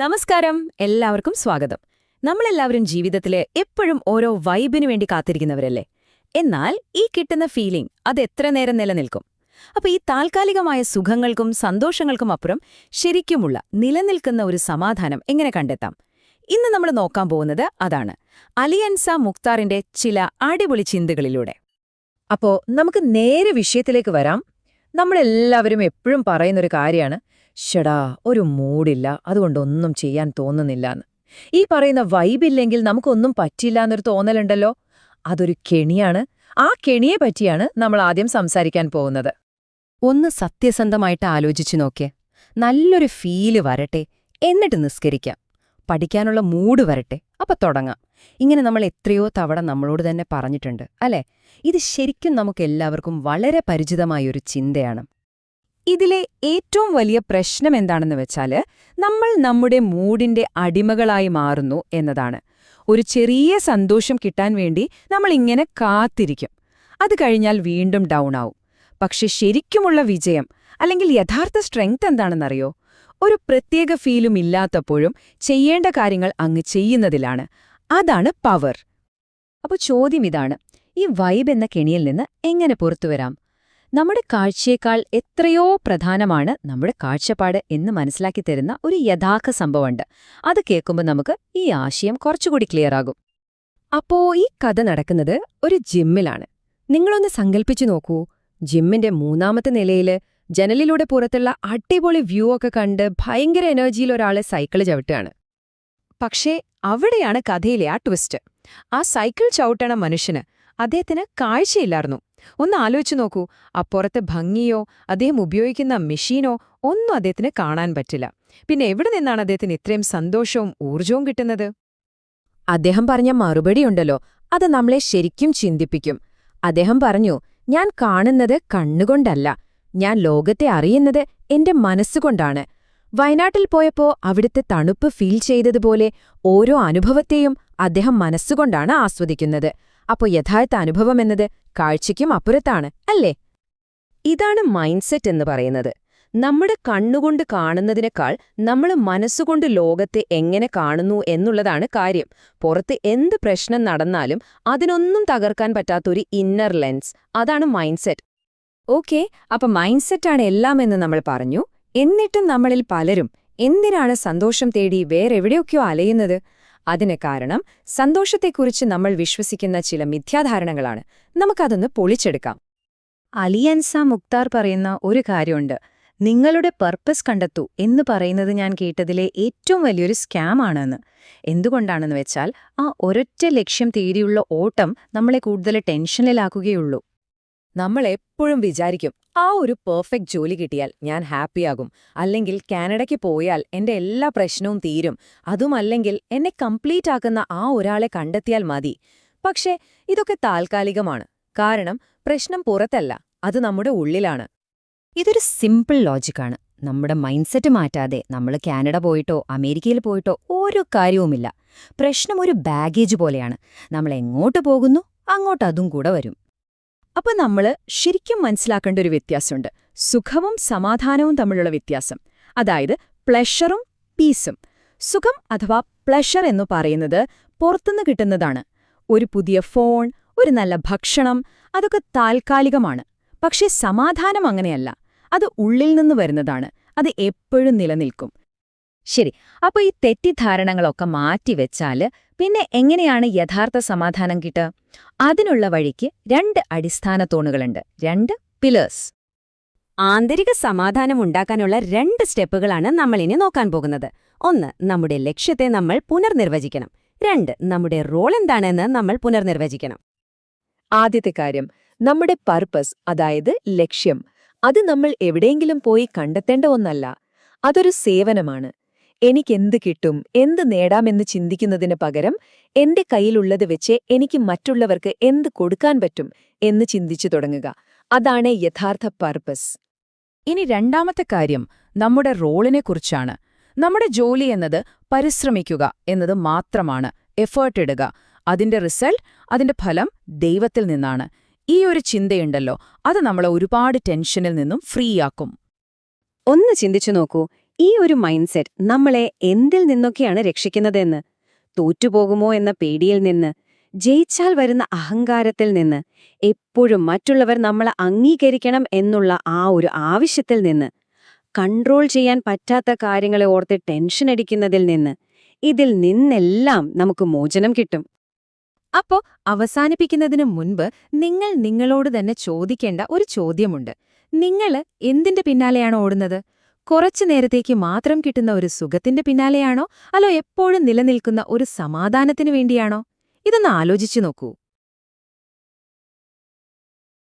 നമസ്കാരം. എല്ലാവർക്കും സ്വാഗതം. നമ്മളെല്ലാവരും ജീവിതത്തിൽ എപ്പോഴും ഓരോ വൈബിനു വേണ്ടി കാത്തിരിക്കുന്നവരല്ലേ? എന്നാൽ ഈ കിട്ടുന്ന ഫീലിംഗ് അത് എത്ര നേരം നിലനിൽക്കും? അപ്പൊ ഈ താൽക്കാലികമായ സുഖങ്ങൾക്കും സന്തോഷങ്ങൾക്കും അപ്പുറം ശരിക്കുമുള്ള നിലനിൽക്കുന്ന ഒരു സമാധാനം എങ്ങനെ കണ്ടെത്താം? ഇന്ന് നമ്മൾ നോക്കാൻ പോകുന്നത് അതാണ്. അലിയൻസ മുക്താറിന്റെ ചില അടിപൊളി ചിന്തകളിലൂടെ. അപ്പോ നമുക്ക് നേരെ വിഷയത്തിലേക്ക് വരാം. നമ്മളെല്ലാവരും എപ്പോഴും പറയുന്നൊരു കാര്യമാണ് ഷടാ ഒരു മൂടില്ല അതുകൊണ്ടൊന്നും ചെയ്യാൻ തോന്നുന്നില്ലാന്ന്. ഈ പറയുന്ന വൈബില്ലെങ്കിൽ നമുക്കൊന്നും പറ്റില്ല എന്നൊരു തോന്നലുണ്ടല്ലോ? അതൊരു കെണിയാണ്. ആ കെണിയെ പറ്റിയാണ് നമ്മൾ ആദ്യം സംസാരിക്കാൻ പോകുന്നത്. ഒന്ന് സത്യസന്ധമായിട്ട് ആലോചിച്ചു നോക്കേ. നല്ലൊരു ഫീൽ വരട്ടെ. എന്നിട്ട് നിസ്കരിക്കാം. പഠിക്കാനുള്ള മൂഡ് വരട്ടെ. അപ്പൊ തുടങ്ങാം. ഇങ്ങനെ നമ്മൾ എത്രയോ തവണ നമ്മളോട് തന്നെ പറഞ്ഞിട്ടുണ്ട് അല്ലേ? ഇത് ശരിക്കും നമുക്കെല്ലാവർക്കും വളരെ പരിചിതമായൊരു ചിന്തയാണ്. ഇതിലെ ഏറ്റവും വലിയ പ്രശ്നം എന്താണെന്ന് വെച്ചാൽ നമ്മൾ നമ്മുടെ മൂഡിന്റെ അടിമകളായി മാറുന്നു എന്നതാണ്. ഒരു ചെറിയ സന്തോഷം കിട്ടാൻ വേണ്ടി നമ്മൾ ഇങ്ങനെ കാത്തിരിക്കും. അത് കഴിഞ്ഞാൽ വീണ്ടും ഡൗൺ ആവും. പക്ഷെ ശരിക്കുമുള്ള വിജയം അല്ലെങ്കിൽ യഥാർത്ഥ സ്ട്രെങ്ത് എന്താണെന്നറിയോ? ഒരു പ്രത്യേക ഫീലും ഇല്ലാത്തപ്പോഴും ചെയ്യേണ്ട കാര്യങ്ങൾ അങ്ങ് ചെയ്യുന്നതിലാണ്. അതാണ് പവർ അപ്പോൾ ചോദ്യം ഇതാണ്. ഈ വൈബ് എന്ന കെണിയിൽ നിന്ന് എങ്ങനെ പുറത്തുവരാം? നമ്മുടെ കാഴ്ചയേക്കാൾ എത്രയോ പ്രധാനമാണ് നമ്മുടെ കാഴ്ചപ്പാട് എന്ന് മനസ്സിലാക്കി തരുന്ന ഒരു യഥാർത്ഥ സംഭവമുണ്ട്. അത് കേൾക്കുമ്പോൾ നമുക്ക് ഈ ആശയം കുറച്ചുകൂടി ക്ലിയർ ആകും. അപ്പോ ഈ കഥ നടക്കുന്നത് ഒരു ജിമ്മിലാണ്. നിങ്ങളൊന്ന് സങ്കല്പിച്ചു നോക്കൂ. ജിമ്മിന്റെ മൂന്നാമത്തെ നിലയിൽ ജനലിലൂടെ പുറത്തുള്ള അടിപൊളി വ്യൂ ഒക്കെ കണ്ട് ഭയങ്കര എനർജിയിൽ ഒരാളെ സൈക്കിൾ ചവിട്ടുകയാണ്. പക്ഷേ അവിടെയാണ് കഥയിലെ ആ ട്വിസ്റ്റ് ആ സൈക്കിൾ ചവിട്ടണ മനുഷ്യന് അദ്ദേഹത്തിന് കാഴ്ചയില്ലായിരുന്നു. ഒന്ന് ആലോചിച്ചു നോക്കൂ. അപ്പുറത്തെ ഭംഗിയോ അദ്ദേഹം ഉപയോഗിക്കുന്ന മെഷീനോ ഒന്നും അദ്ദേഹത്തിന് കാണാൻ പറ്റില്ല. പിന്നെ എവിടെ നിന്നാണ് അദ്ദേഹത്തിന് ഇത്രയും സന്തോഷവും ഊർജവും കിട്ടുന്നത്? അദ്ദേഹം പറഞ്ഞ മറുപടിയുണ്ടല്ലോ അത് നമ്മളെ ശരിക്കും ചിന്തിപ്പിക്കും. അദ്ദേഹം പറഞ്ഞു ഞാൻ കാണുന്നത് കണ്ണുകൊണ്ടല്ല. ഞാൻ ലോകത്തെ അറിയുന്നത് എന്റെ മനസ്സുകൊണ്ടാണ്. വയനാട്ടിൽ പോയപ്പോ അവിടുത്തെ തണുപ്പ് ഫീൽ ചെയ്തതുപോലെ ഓരോ അനുഭവത്തെയും അദ്ദേഹം മനസ്സുകൊണ്ടാണ് ആസ്വദിക്കുന്നത്. അപ്പോ യഥാർത്ഥ അനുഭവം എന്നത് കാഴ്ചയ്ക്കും അപ്പുറത്താണ് അല്ലേ? ഇതാണ് മൈൻഡ് സെറ്റ് എന്ന് പറയുന്നത്. നമ്മുടെ കണ്ണുകൊണ്ട് കാണുന്നതിനേക്കാൾ നമ്മൾ മനസ്സുകൊണ്ട് ലോകത്തെ എങ്ങനെ കാണുന്നു എന്നുള്ളതാണ് കാര്യം. പുറത്ത് എന്ത് പ്രശ്നം നടന്നാലും അതിനൊന്നും തകർക്കാൻ പറ്റാത്തൊരു ഇന്നർ ലെൻസ് അതാണ് മൈൻഡ് മൈൻഡ്സെറ്റ് ഓക്കെ അപ്പൊ മൈൻഡ്സെറ്റാണ് എല്ലാമെന്ന് നമ്മൾ പറഞ്ഞു. എന്നിട്ടും നമ്മളിൽ പലരും എന്തിനാണ് സന്തോഷം തേടി വേറെവിടെയൊക്കെയോ അലയുന്നത്? അതിന് കാരണം സന്തോഷത്തെക്കുറിച്ച് നമ്മൾ വിശ്വസിക്കുന്ന ചില മിഥ്യാധാരണകളാണ്. നമുക്കതൊന്ന് പൊളിച്ചെടുക്കാം. അലിയൻസ മുക്താർ പറയുന്ന ഒരു കാര്യമുണ്ട്. നിങ്ങളുടെ പർപ്പസ് കണ്ടെത്തൂ എന്ന് പറയുന്നത് ഞാൻ കേട്ടതിലെ ഏറ്റവും വലിയൊരു സ്കാമാണെന്ന്. എന്തുകൊണ്ടാണെന്ന് വെച്ചാൽ ആ ഒരൊറ്റ ലക്ഷ്യം തേടിയുള്ള ഓട്ടം നമ്മളെ കൂടുതൽ ടെൻഷനിലാക്കുകയുള്ളൂ. നമ്മൾ എപ്പോഴും വിചാരിക്കും ആ ഒരു പെർഫെക്റ്റ് ജോലി കിട്ടിയാൽ ഞാൻ ഹാപ്പിയാകും അല്ലെങ്കിൽ കാനഡയ്ക്ക് പോയാൽ എന്റെ എല്ലാ പ്രശ്നവും തീരും. അതുമല്ലെങ്കിൽ എന്നെ കംപ്ലീറ്റ് ആക്കുന്ന ആ ഒരാളെ കണ്ടെത്തിയാൽ മതി. പക്ഷേ ഇതൊക്കെ താൽക്കാലികമാണ്. കാരണം പ്രശ്നം പുറത്തല്ല അത് നമ്മുടെ ഉള്ളിലാണ്. ഇതൊരു സിമ്പിൾ ലോജിക്കാണ് നമ്മുടെ മൈൻഡ് സെറ്റ് മാറ്റാതെ നമ്മൾ കാനഡ പോയിട്ടോ അമേരിക്കയിൽ പോയിട്ടോ ഓരോ കാര്യവുമില്ല. പ്രശ്നം ഒരു ബാഗേജ് പോലെയാണ്. നമ്മൾ എങ്ങോട്ട് പോകുന്നു അങ്ങോട്ട് അതും കൂടെ വരും. അപ്പൊ നമ്മൾ ശരിക്കും മനസ്സിലാക്കേണ്ട ഒരു വ്യത്യാസമുണ്ട്. സുഖവും സമാധാനവും തമ്മിലുള്ള വ്യത്യാസം. അതായത് പ്ലഷറും പീസും സുഖം അഥവാ പ്ലഷർ എന്ന് പറയുന്നത് പുറത്തുനിന്ന് കിട്ടുന്നതാണ്. ഒരു പുതിയ ഫോൺ ഒരു നല്ല ഭക്ഷണം അതൊക്കെ താൽക്കാലികമാണ്. പക്ഷേ സമാധാനം അങ്ങനെയല്ല. അത് ഉള്ളിൽ നിന്ന് വരുന്നതാണ്. അത് എപ്പോഴും നിലനിൽക്കും. ശരി അപ്പോൾ ഈ തെറ്റിദ്ധാരണകളൊക്കെ മാറ്റിവെച്ചാൽ പിന്നെ എങ്ങനെയാണ് യഥാർത്ഥ സമാധാനം കിട്ടുക? അതിനുള്ള വഴിക്ക് രണ്ട് അടിസ്ഥാന തൂണുകളുണ്ട് രണ്ട് പിലേഴ്സ് ആന്തരിക സമാധാനം ഉണ്ടാക്കാനുള്ള രണ്ട് സ്റ്റെപ്പുകളാണ് നമ്മളിനി നോക്കാൻ പോകുന്നത്. ഒന്ന് നമ്മുടെ ലക്ഷ്യത്തെ നമ്മൾ പുനർനിർവചിക്കണം. രണ്ട് നമ്മുടെ റോൾ എന്താണെന്ന് നമ്മൾ പുനർനിർവചിക്കണം. ആദ്യത്തെ കാര്യം നമ്മുടെ പർപ്പസ് അതായത് ലക്ഷ്യം അത് നമ്മൾ എവിടെയെങ്കിലും പോയി കണ്ടെത്തേണ്ട ഒന്നല്ല അതൊരു സേവനമാണ്. എനിക്കെന്ത് കിട്ടും എന്ത് നേടാമെന്ന് ചിന്തിക്കുന്നതിന് പകരം എന്റെ കയ്യിലുള്ളത് വെച്ച് എനിക്ക് മറ്റുള്ളവർക്ക് എന്ത് കൊടുക്കാൻ പറ്റും എന്ന് ചിന്തിച്ചു തുടങ്ങുക. അതാണ് യഥാർത്ഥ പർപ്പസ് ഇനി രണ്ടാമത്തെ കാര്യം നമ്മുടെ റോളിനെക്കുറിച്ചാണ് നമ്മുടെ ജോലി എന്നത് പരിശ്രമിക്കുക എന്നത് മാത്രമാണ്. എഫേർട്ട് ഇടുക. അതിന്റെ റിസൾട്ട് അതിന്റെ ഫലം ദൈവത്തിൽ നിന്നാണ്. ഈ ഒരു ചിന്തയുണ്ടല്ലോ അത് നമ്മളെ ഒരുപാട് ടെൻഷനിൽ നിന്നും ഫ്രീ ആക്കും. ഒന്ന് ചിന്തിച്ചു നോക്കൂ. ഈ ഒരു മൈൻഡ് സെറ്റ് നമ്മളെ എന്തിൽ നിന്നൊക്കെയാണ് രക്ഷിക്കുന്നതെന്ന്? തോറ്റുപോകുമോ എന്ന പേടിയിൽ നിന്ന് ജയിച്ചാൽ വരുന്ന അഹങ്കാരത്തിൽ നിന്ന് എപ്പോഴും മറ്റുള്ളവർ നമ്മളെ അംഗീകരിക്കണം എന്നുള്ള ആ ഒരു ആവശ്യത്തിൽ നിന്ന് കൺട്രോൾ ചെയ്യാൻ പറ്റാത്ത കാര്യങ്ങളെ ഓർത്ത് ടെൻഷൻ അടിക്കുന്നതിൽ നിന്ന് ഇതിൽ നിന്നെല്ലാം നമുക്ക് മോചനം കിട്ടും. അപ്പോ അവസാനിപ്പിക്കുന്നതിനു മുൻപ് നിങ്ങൾ നിങ്ങളോട് തന്നെ ചോദിക്കേണ്ട ഒരു ചോദ്യമുണ്ട്. നിങ്ങൾ എന്തിന്റെ പിന്നാലെയാണ് ഓടുന്നത്? കുറച്ചു നേരത്തേക്ക് മാത്രം കിട്ടുന്ന ഒരു സുഖത്തിന്റെ പിന്നാലെയാണോ? അല്ലോ എപ്പോഴും നിലനിൽക്കുന്ന ഒരു സമാധാനത്തിനു വേണ്ടിയാണോ? ഇതൊന്ന് ആലോചിച്ചു നോക്കൂ.